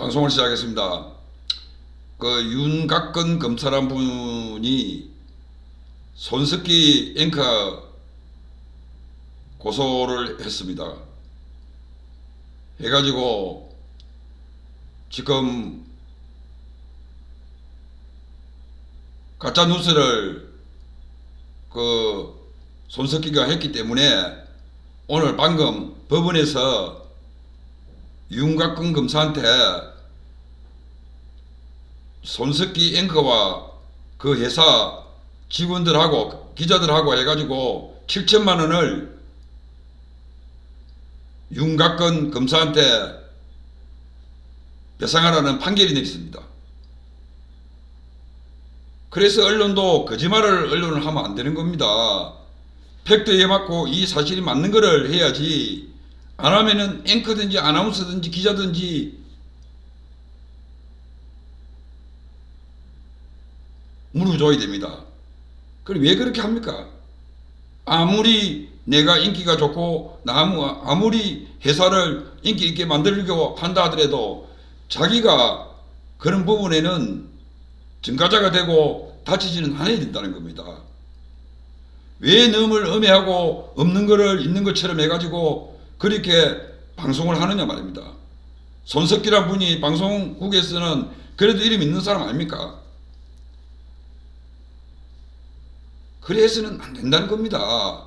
방송을 시작했습니다. 그 윤각근 검사란 분이 손석기 앵커 고소를 했습니다. 해가지고 지금 가짜 뉴스를 그 손석기가 했기 때문에 오늘 방금 법원에서 윤곽근 검사한테 손석기 앵커와 그 회사 직원들하고 기자들하고 해가지고 7천만 원을 윤곽근 검사한테 배상하라는 판결이 내렸습니다. 그래서 언론도 거짓말을 언론을 하면 안 되는 겁니다. 팩트에 맞고 이 사실이 맞는 거를 해야지 안 하면은 앵커든지 아나운서든지 기자든지 무릎줘야 됩니다. 그럼 왜 그렇게 합니까? 아무리 내가 인기가 좋고 나무 아무리 회사를 인기 있게 만들려고 한다 하더라도 자기가 그런 부분에는 증가자가 되고 다치지는 않아야 된다는 겁니다. 왜 놈을 음해하고 없는 거를 있는 것처럼 해가지고 그렇게 방송을 하느냐 말입니다. 손석기란 분이 방송국에서는 그래도 이름 있는 사람 아닙니까? 그래서는 안 된다는 겁니다.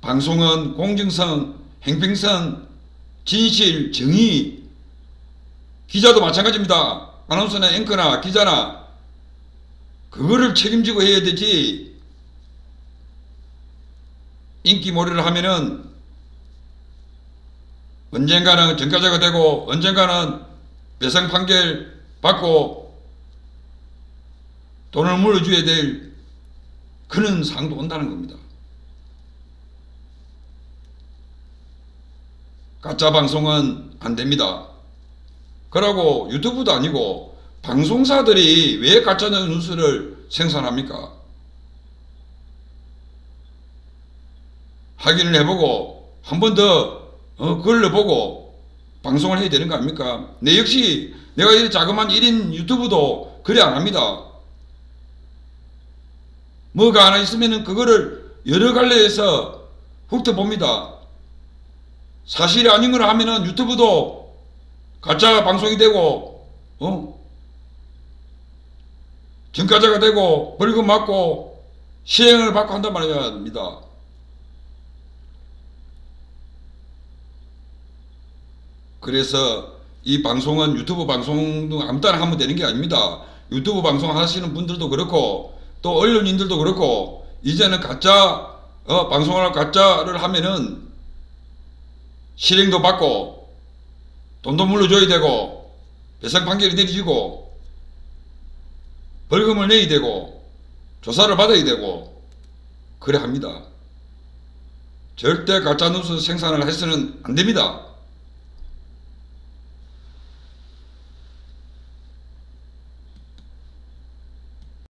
방송은 공정성, 행평성, 진실, 정의, 기자도 마찬가지입니다. 아나운서나 앵커나 기자나 그거를 책임지고 해야 되지. 인기몰이를 하면은 언젠가는 전과자가 되고 언젠가는 배상 판결 받고 돈을 물어줘야 될 그런 상도 온다는 겁니다. 가짜 방송은 안 됩니다. 그러고 유튜브도 아니고 방송사들이 왜 가짜 뉴스를 생산합니까? 확인을 해보고 한 번더 어, 걸러보고 방송을 해야 되는 거 아닙니까? 내 역시 내가 이 자그마한 1인 유튜브도 그래 안 합니다. 뭐가 하나 있으면은 그거를 여러 갈래에서 훑어봅니다. 사실이 아닌 걸 하면은 유튜브도 가짜 방송이 되고, 어? 전과자가 되고, 벌금 맞고, 시행을 받고 한단 말입니다. 그래서 이 방송은 유튜브 방송 도 아무 때나 하면 되는 게 아닙니다. 유튜브 방송 하시는 분들도 그렇고, 또 언론인들도 그렇고, 이제는 가짜, 어, 방송을 가짜를 하면은 실행도 받고, 돈도 물려줘야 되고, 배상 판결이 내려지고, 벌금을 내야 되고, 조사를 받아야 되고, 그래 합니다. 절대 가짜뉴스 생산을 해서는 안 됩니다.